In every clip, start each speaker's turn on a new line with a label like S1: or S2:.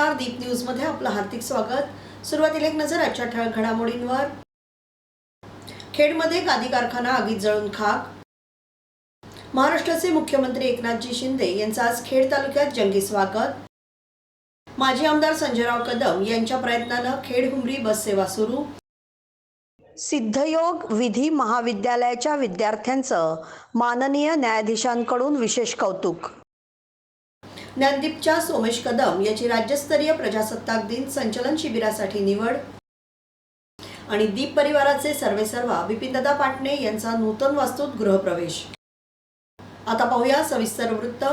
S1: नमस्कार. दीप न्यूजमध्ये आपलं हार्दिक स्वागत. सुरुवातीला एक नजर आजच्या ठळक घडामोडींवर. खेडमध्ये गादी कारखाना आगीत जळून खाक. महाराष्ट्राचे मुख्यमंत्री एकनाथजी शिंदे यांचं आज खेड तालुक्यात जंगी स्वागत. माजी आमदार संजयराव कदम यांच्या प्रयत्नानं खेड हुमरी बस सेवा सुरू. सिद्धयोग विधी महाविद्यालयाच्या विद्यार्थ्यांचं माननीय न्यायाधीशांकडून विशेष कौतुक. ज्ञानदीपच्या सोमेश कदम याची राज्यस्तरीय प्रजासत्ताक दिन संचलन शिबिरासाठी निवड आणि दीप परिवाराचे सर्वेसर्वा बिपिनदादा पाटणे यांचा नूतन वास्तूत गृहप्रवेश. आता पाहूया सविस्तर वृत्त.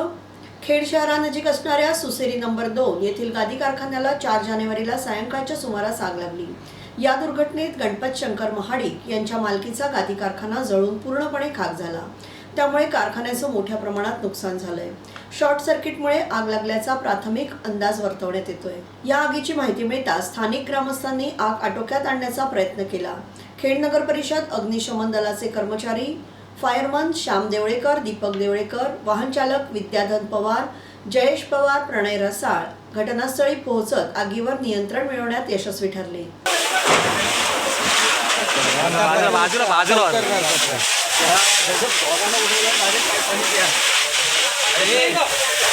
S1: खेड शहरानजीक असणाऱ्या सुसेरी नंबर दोन येथील गादी कारखान्याला चार जानेवारीला सायंकाळच्या सुमारास आग लागली. या दुर्घटनेत गणपत शंकर महाडिक यांच्या मालकीचा गादी कारखाना जळून पूर्णपणे खाक झाला. त्यामुळे कारखान्याचं मोठ्या प्रमाणात नुकसान झालंय. शॉर्ट सर्किटमुळे आग लागल्याचा प्राथमिक अंदाज वर्तवण्यात येतोय. या आगीची माहिती मिळताच स्थानिक ग्रामस्थांनी आग आटोक्यात आणण्याचा प्रयत्न केला. खेड नगर परिषद अग्निशमन दलाचे कर्मचारी फायरमन श्याम देवळेकर दीपक देवळेकर वाहन चालक विद्याधन पवार जयेश पवार प्रणय रसाळ घटनास्थळी पोहोचत आगीवर नियंत्रण मिळवण्यात यशस्वी ठरले.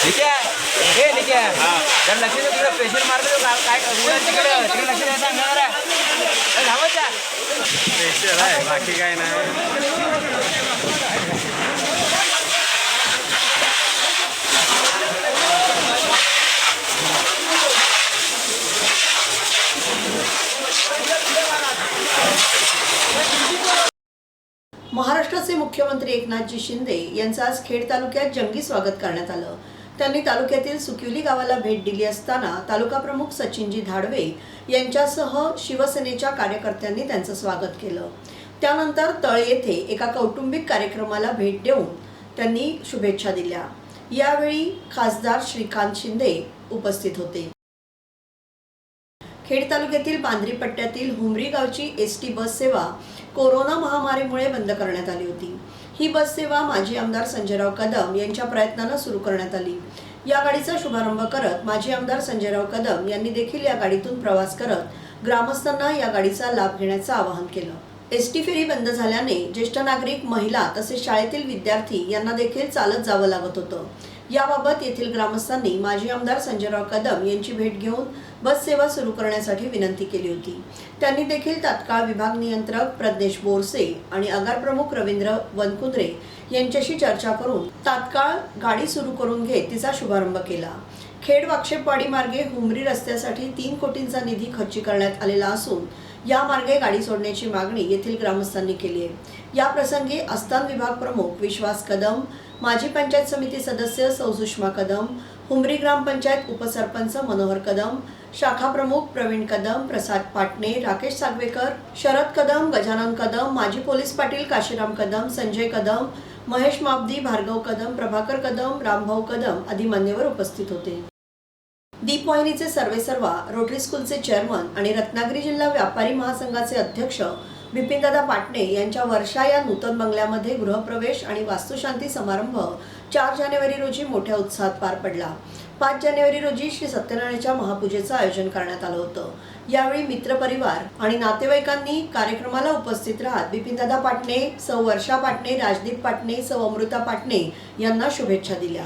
S2: ठीक आहे हे ठीक आहे जर लक्ष तिकडे प्रेशर काय तिकडे तिकडे लक्ष द्यायचं सांगा
S3: प्रेशर आहे. बाकी काय नाही.
S1: महाराष्ट्राचे मुख्यमंत्री एकनाथजी शिंदे यांचं आज खेड तालुक्यात जंगी स्वागत करण्यात आलं. त्यांनी तालुक्यातील सुकिवली गावाला भेट दिली असताना तालुका प्रमुख सचिनजी धाडवे यांच्यासह शिवसेनेच्या कार्यकर्त्यांनी त्यांचं स्वागत केलं. त्यानंतर तळ येथे एका कौटुंबिक कार्यक्रमाला भेट देऊन त्यांनी शुभेच्छा दिल्या. यावेळी खासदार श्रीकांत शिंदे उपस्थित होते. खेड तालुक्यातील बांद्री पट्ट्यातील हुमरी गावची एस टी बस सेवा कोरोना महामारीमुळे बंद करण्यात आली होती. ही बस सेवा माजी आमदार संजयराव कदम यांच्या प्रयत्नानं सुरू करण्यात आली. या गाडीचा शुभारंभ करत माजी आमदार संजयराव कदम यांनी देखील या गाडीतून प्रवास करत ग्रामस्थांना या गाडीचा लाभ घेण्याचं आवाहन केलं. एस टी फेरी बंद झाल्याने ज्येष्ठ नागरिक महिला तसेच शाळेतील विद्यार्थी यांना देखील चालत जावं लागत होतं. याबाबत येथील ग्रामस्थांनी माजी आमदार संजयराव कदम यांची भेट घेऊन बस सेवा सुरू करण्यासाठी विनंती केली होती. त्यांनी देखील तात्काळ विभाग नियंत्रक प्रज्ञेश बोरसे आणि आगार प्रमुख रवींद्र वनकुंद्रे यांच्याशी चर्चा करून तात्काळ गाडी सुरू करून घेत तिचा शुभारंभ केला. खेड वाक्षेपवाडी मार्गे हुमरी रस्त्यासाठी तीन कोटींचा निधी खर्ची करण्यात आलेला असून या मार्गे गाडी सोडण्याची मागणी येथील ग्रामस्थांनी केली आहे. या प्रसंगी आस्थान विभाग प्रमुख विश्वास कदम माजी पंचायत समिती सदस्य सौसुषमा कदम हुमरी ग्रामपंचायत उपसरपंच मनोहर कदम शाखा प्रमुख प्रवीण कदम प्रसाद पाटणे राकेश सागवेकर शरद कदम गजानन कदम माजी पोलीस पाटील काशीराम कदम संजय कदम महेश माबदी भार्गव कदम प्रभाकर कदम रामभाऊ कदम आदी मान्यवर उपस्थित होते. दीप सर्वे सर्वेसर्वा रोटरी स्कूलचे चेअरमन आणि रत्नागिरी जिल्हा व्यापारी महासंघाचे अध्यक्ष बिपिनदादा पाटणे यांच्या वर्षा या नूतन बंगल्यामध्ये गृहप्रवेश आणि वास्तुशांती समारंभ चार जानेवारी रोजी मोठ्या उत्साहात पार पडला. पाच जानेवारी रोजी श्री सत्यनारायणाच्या महापूजेचं आयोजन करण्यात आलं होतं. यावेळी मित्रपरिवार आणि नातेवाईकांनी कार्यक्रमाला उपस्थित राहत बिपिनदादा पाटणे सौ वर्षा पाटणे राजदीप पाटणे सौ अमृता पाटणे यांना शुभेच्छा दिल्या.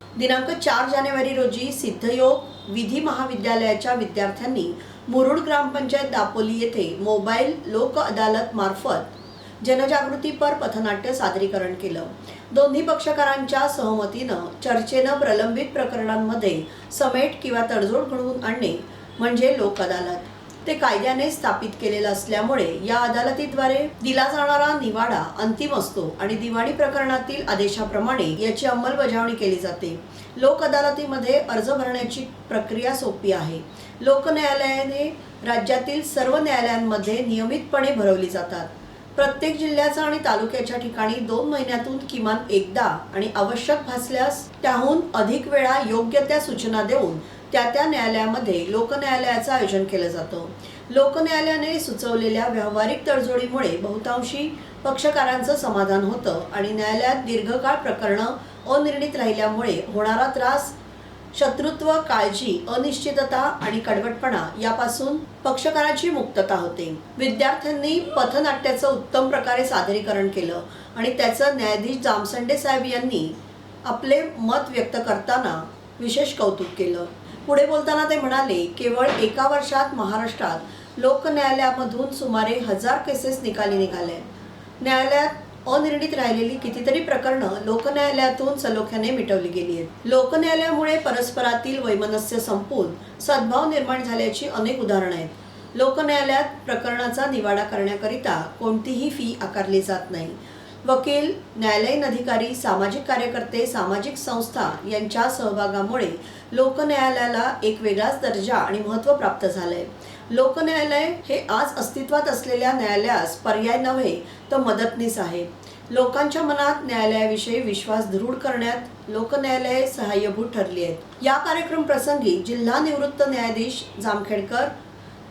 S1: दिनांक चार जानेवारी रोजी सिद्धयोग विधी महाविद्यालयाच्या विद्यार्थ्यांनी मुरुड ग्रामपंचायत दापोली येथे मोबाईल लोक अदालत मार्फत जनजागृतीपर पथनाट्य सादरीकरण केलं. दोन्ही पक्षकारांच्या सहमतीनं चर्चेनं प्रलंबित प्रकरणांमध्ये समेट किंवा तडजोड घडवून आणणे म्हणजे लोक अदालत. ते कायद्याने स्थापित केलेलं असल्यामुळे या अदालतीद्वारे दिला जाणारा निवाडा अंतिम असतो आणि दिवाणी प्रकरणातील आदेशाप्रमाणे याची अंमलबजावणी केली जाते. लोक अदालतीमध्ये अर्ज भरण्याची प्रक्रिया सोपी आहे. लोक न्यायालयाने राज्यातील सर्व न्यायालयांमध्ये नियमितपणे भरवली जातात. प्रत्येक जिल्ह्याचा आणि तालुक्याच्या ठिकाणी दोन महिन्यातून किमान एकदा आणि आवश्यक भासल्यास त्याहून अधिक वेळा योग्य त्या सूचना देऊन त्या त्या न्यायालयामध्ये लोकन्यायालयाचं आयोजन केलं जातं. लोकन्यायालयाने सुचवलेल्या व्यावहारिक तडजोडीमुळे बहुतांशी पक्षकारांचं समाधान होतं आणि न्यायालयात दीर्घकाळ प्रकरणं अनिर्णित राहिल्यामुळे होणारा त्रास शत्रुत्व काळजी अनिश्चितता आणि कडवटपणा यापासून पक्षकाराची मुक्तता होते. विद्यार्थ्यांनी पथनाट्याचं उत्तम प्रकारे सादरीकरण केलं आणि त्याचं न्यायाधीश जामसंडे साहेब यांनी आपले मत व्यक्त करताना विशेष कौतुक केलं. पुढे बोलताना ते म्हणाले केवळ एका वर्षात महाराष्ट्रात लोक न्यायालयामधून सुमारे हजार केसेस निकाली निघाले. न्यायालयात अनिर्णित राहिलेली कितीतरी प्रकरणं लोकन्यायालयातून सलोख्याने मिटवली गेली आहेत. लोकन्यायालयामुळे परस्परातील वैमनस्य संपून सद्भाव निर्माण झाल्याची अनेक उदाहरणं आहेत. लोकन्यायालयात प्रकरणाचा निवाडा करण्याकरिता कोणतीही फी आकारली जात नाही. वकील न्यायालयीन अधिकारी सामाजिक कार्यकर्ते सामाजिक संस्था यांच्या सहभागामुळे लोकन्यायालयाला एक वेगळाच दर्जा आणि महत्त्व प्राप्त झालं आहे लोकन्यायालय हे आज अस्तित्वात असलेल्या न्यायालयास पर्याय नव्हे तर मदतनीस आहे. लोकांच्या मनात न्यायालयाविषयी विश्वास दृढ करण्यात लोकन्यायालये सहाय्यभूत ठरली आहेत. या कार्यक्रम प्रसंगी जिल्हा निवृत्त न्यायाधीश जामखेडकर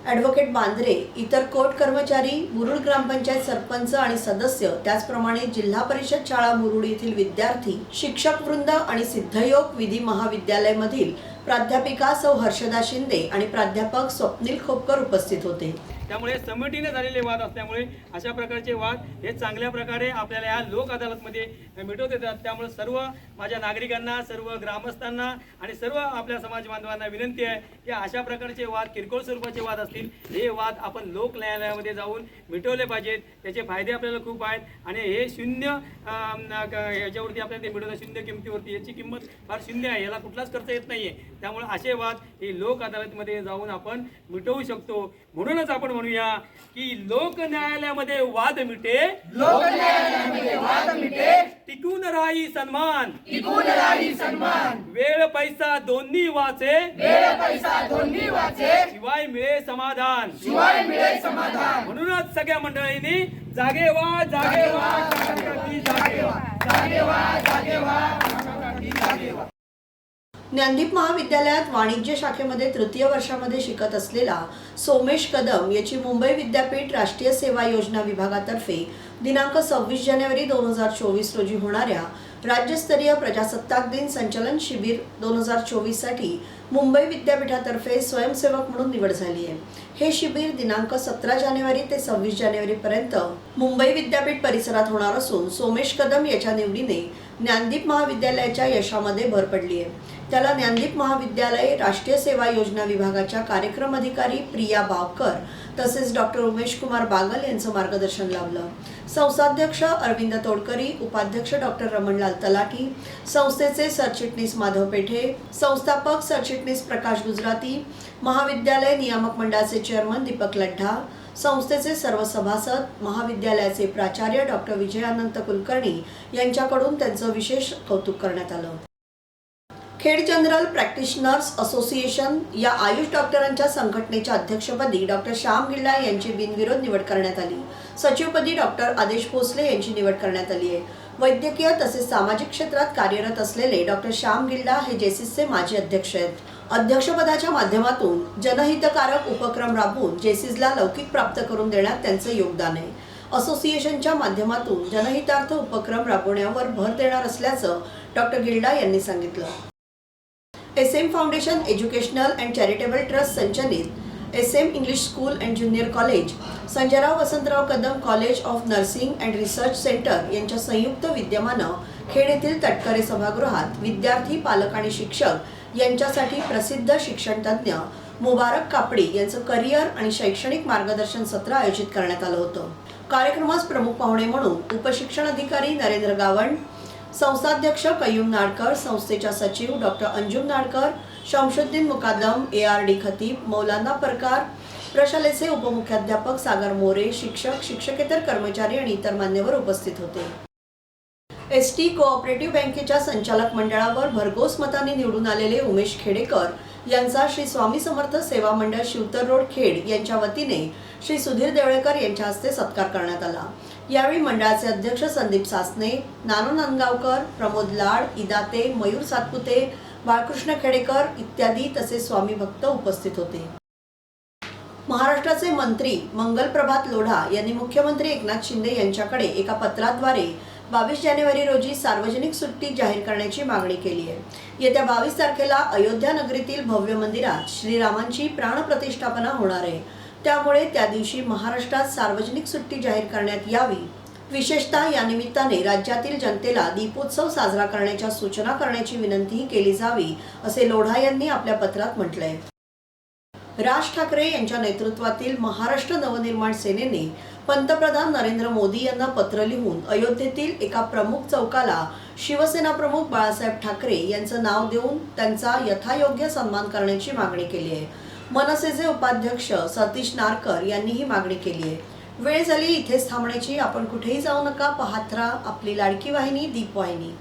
S1: ॲडव्होकेट बांद्रे इतर कोर्ट कर्मचारी मुरुड ग्रामपंचायत सरपंच आणि सदस्य त्याचप्रमाणे जिल्हा परिषद शाळा मुरुड येथील विद्यार्थी शिक्षक वृंद आणि सिद्धयोग विधी महाविद्यालयमधील प्राध्यापिका सौ हर्षदा शिंदे आणि प्राध्यापक स्वप्नील खोपकर उपस्थित होते.
S4: त्यामुळे समितीने झालेले वाद असल्यामुळे अशा प्रकारचे वाद हे चांगल्या प्रकारे आपल्याला या लोक अदालतमध्ये मिटवत येतात. त्यामुळे सर्व माझ्या नागरिकांना सर्व ग्रामस्थांना आणि सर्व आपल्या समाज बांधवांना विनंती आहे की अशा प्रकारचे वाद किरकोळ स्वरूपाचे वाद असतील हे वाद आपण लोक न्यायालयामध्ये जाऊन मिटवले पाहिजेत. त्याचे फायदे आपल्याला खूप आहेत आणि हे शून्य याच्यावरती क- आपल्याला ते मिळवतात शून्य किमतीवरती याची किंमत फार शून्य आहे. याला कुठलाच खर्च येत नाही आहे त्यामुळे असे वाद हे लोक अदालतमध्ये जाऊन आपण मिटवू शकतो. म्हणूनच आपण म्हणूया की लोक न्यायालयामध्ये वाद मिटे. लोक न्यायालयामध्ये वाद मिटे. टिकून राही सन्मान. टिकून राही सन्मान. वेळ पैसा दोन्ही वाचे. वेळ पैसा दोन्ही वाचे. शिवाय मिळे समाधान. शिवाय मिळे समाधान. म्हणूनच सगळ्या मंडळींनी जागे व्हा जागे व्हा जागे व्हा जागे व्हा जागे व्हा
S1: ज्ञानदीप महाविद्यालयात वाणिज्य शाखेमध्ये तृतीय वर्षामध्ये शिकत असलेला सोमेश कदम याची मुंबई विद्यापीठ राष्ट्रीय सेवा योजना विभागातर्फे दिनांक सव्वीस जानेवारी दोन हजार चोवीस रोजी होणाऱ्या राज्यस्तरीय प्रजासत्ताक दिन संचलन शिबिर दोन हजार चोवीससाठी मुंबई विद्यापीठातर्फे स्वयंसेवक म्हणून निवड झाली आहे. हे शिबिर दिनांक सतरा जानेवारी ते सव्वीस जानेवारीपर्यंत मुंबई विद्यापीठ परिसरात होणार असून सोमेश कदम याच्या निवडीने ज्ञानदीप महाविद्यालयाच्या यशामध्ये भर पडली आहे. त्याला ज्ञानदीप महाविद्यालय राष्ट्रीय सेवा योजना विभागाच्या कार्यक्रम अधिकारी प्रिया बावकर तसेच डॉक्टर उमेश कुमार बागल यांचं मार्गदर्शन लाभलं. संस्थाध्यक्ष अरविंद तोडकरी उपाध्यक्ष डॉक्टर रमणलाल तलाठी संस्थेचे सरचिटणीस माधव पेठे संस्थापक सरचिटणीस प्रकाश गुजराती महाविद्यालय नियामक मंडळाचे चेअरमन दीपक लड्ढा संस्थेचे सर्व सभासद महाविद्यालयाचे प्राचार्य डॉक्टर विजयानंत कुलकर्णी यांच्याकडून त्यांचं विशेष कौतुक करण्यात आलं. खेड जनरल प्रॅक्टिशनर्स असोसिएशन या आयुष डॉक्टरांच्या संघटनेच्या अध्यक्षपदी डॉक्टर श्याम गिल्ला यांची बिनविरोध निवड करण्यात आली. सचिवपदी डॉक्टर आदेश भोसले यांची निवड करण्यात आली आहे. वैद्यकीय तसेच सामाजिक क्षेत्रात कार्यरत असलेले डॉक्टर श्याम गिल्ला हे जेसिसचे माजी अध्यक्ष आहेत. अध्यक्षपदाच्या माध्यमातून जनहितकारक उपक्रम राबवून जेसिसला लौकिक प्राप्त करून देण्यात त्यांचं योगदान आहे. असोसिएशनच्या माध्यमातून जनहितार्थ उपक्रम राबवण्यावर भर देणार असल्याचं डॉक्टर गिल्डा यांनी सांगितलं. S M foundation educational and charitable trust संचलित S M English school and junior college Sanjayrao Vasantrao Kadam college of nursing and research centre यांच्या संयुक्त विद्यमानं खेड येथील तटकरे सभागृहात विद्यार्थी पालक आणि शिक्षक यांच्यासाठी प्रसिद्ध शिक्षणतज्ज्ञ मुबारक कापडी यांचं करिअर आणि शैक्षणिक मार्गदर्शन सत्र आयोजित करण्यात आलं होतं. कार्यक्रमास प्रमुख पाहुणे म्हणून उपशिक्षण अधिकारी नरेंद्र गावंड संस्थाध्यक्ष कयूम नाडकर संस्थेच्या सचिव doctor Anjum Nadkar Shamsuddin Mukadam A R D Khatib Maulana Parkar प्रशालेचे उपमुख्याध्यापक सागर मोरे शिक्षक शिक्षकेतर कर्मचारी आणि इतर मान्यवर उपस्थित होते. एस टी कोऑपरेटिव्ह बँकेच्या संचालक मंडळावर भरघोस मताने निवडून आलेले उमेश खेडेकर यांचा श्री स्वामी समर्थ सेवा मंडळ शिवतर रोड खेड यांच्या वतीने श्री सुधीर देवळेकर यांच्या हस्ते सत्कार करण्यात आला. यावेळी मंडळाचे अध्यक्ष संदीप सासने नानो नांदगावकर प्रमोद लाड इदाते मयूर सातपुते बाळकृष्ण खेडेकर इत्यादी तसेच स्वामी भक्त उपस्थित होते. महाराष्ट्राचे मंत्री मंगलप्रभात लोढा यांनी मुख्यमंत्री एकनाथ शिंदे यांच्याकडे एका पत्राद्वारे बावीस जानेवारी रोजी सार्वजनिक सुट्टी जाहीर करण्याची मागणी केली आहे. येत्या बावीस तारखेला अयोध्या नगरीतील भव्य मंदिरात श्रीरामांची प्राणप्रतिष्ठापना होणार आहे. त्यामुळे त्या दिवशी महाराष्ट्रात सार्वजनिक सुट्टी जाहीर करण्यात यावी. विशेषतः या निमित्ताने राज्यातील जनतेला दीपोत्सव साजरा करण्याच्या सूचना करण्याची विनंतीही केली जावी असे लोढा यांनी आपल्या पत्रात म्हटलंय. राज ठाकरे यांच्या नेतृत्वातील महाराष्ट्र नवनिर्माण सेनेने पंतप्रधान नरेंद्र मोदी यांना पत्र लिहून अयोध्येतील एका प्रमुख चौकाला शिवसेना प्रमुख बाळासाहेब ठाकरे यांचं नाव देऊन त्यांचा यथायोग्य सन्मान करण्याची मागणी केली आहे. मनसेचे उपाध्यक्ष सतीश नारकर यांनी ही मागणी केली आहे. वेळ झाली इथेच थांबण्याची. आपण कुठेही जाऊ नका. पाहत राहा आपली लाडकी वाहिनी दीप वाहिनी